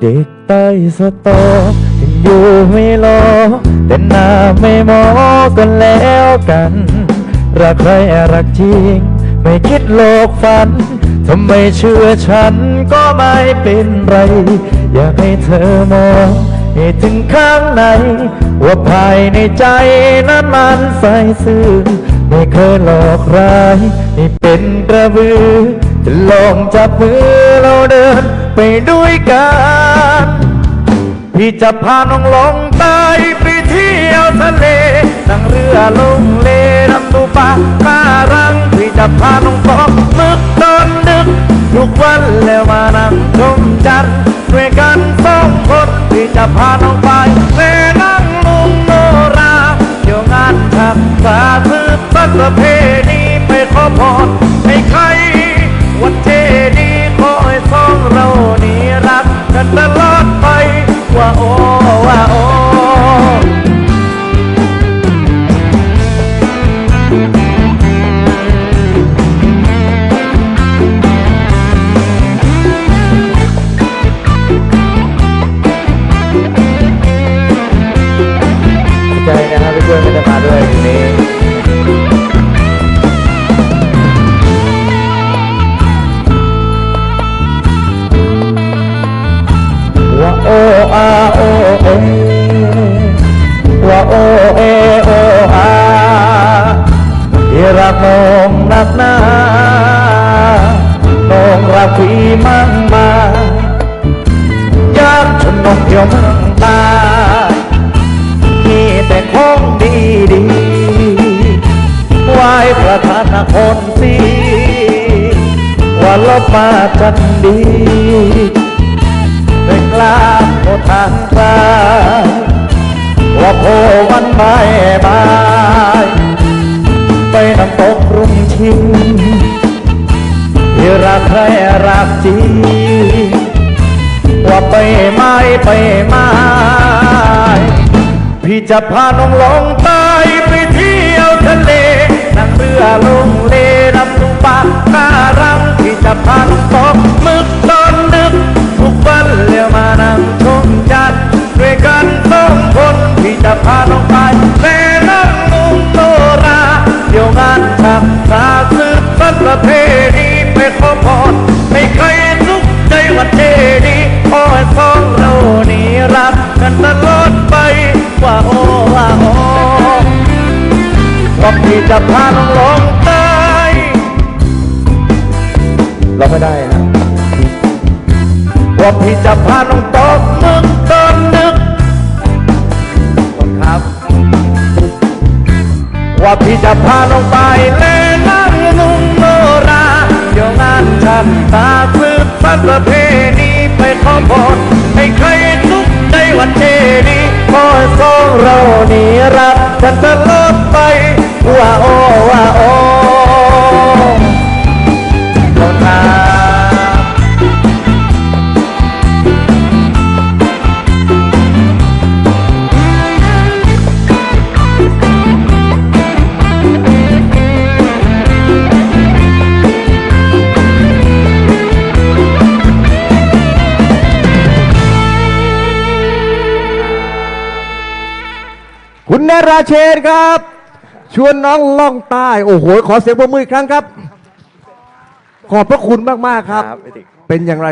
เด็กใต้สตอถึงอยู่ไม่รอ แต่หน้าไม่มอกันแล้วกัน รักใครรักจริง ไม่คิดโลกฝัน ทำไมเชื่อฉันก็ไม่เป็นไร อยากให้เธอมองให้ถึงข้างใน ว่าภายในใจนั้นมันใสซื่อไม่เคยหลอกใครให้เป็นกระบือ ลองจับมือเราเดินไปด้วยกัน พี่จะพาน้องลงใต้ไปเที่ยวทะเล นั่งเรือลงเลนำดูปลาการัง พี่จะพาน้องตกมึกตอนดึก ทุกวันแล้วมานั่งชมจันทร์ด้วยกันสองคน พี่จะพาน้องไปแม่นั่งลุงโนราเดี๋ยวงานชักสาสืบสันป พื่อนไม่ได้มาด้วยทีนี้ว่าโออาโอเอว่าโอเอโออาที่รักน้องนักหนาน้องรักพี่มั่งมาอยากชวนน้องเที่ยวเมืองตา แต่ของดีดีไหว้ประธานครศรีว่าลบมาจันดีเป็นกลาโอทางซ้าว่าโพวันบายบายไปน้ำตกรุ่งชิงที่รักใครรักจริงว่าไปไม้ไปไม้ พี่จะพาน้องลงใต้ ว่าพี่จะพาน้องลงใต้เราไม่ได้นะว่าพี่จะพาน้องตกมึกตอนนึกต้นครับ ว่าพี่จะพาน้องไปเล่นนั่งนุ่งโนราเดี๋ยวงานฉันตาสืบสันประเพณีไปขอพรให้ใครทุกใจวันเจดีขอให้สองเรานี้รักกันตลอดไป ว่าโอว่าโอต้นครับคุณนราเชนครับ ชวนน้องล่องใต้ โอ้โห ขอเสียงปรบมืออีกครั้งครับ ขอบพระคุณมาก ๆ ครับ ครับพี่ติ๊ก เป็นอย่างไร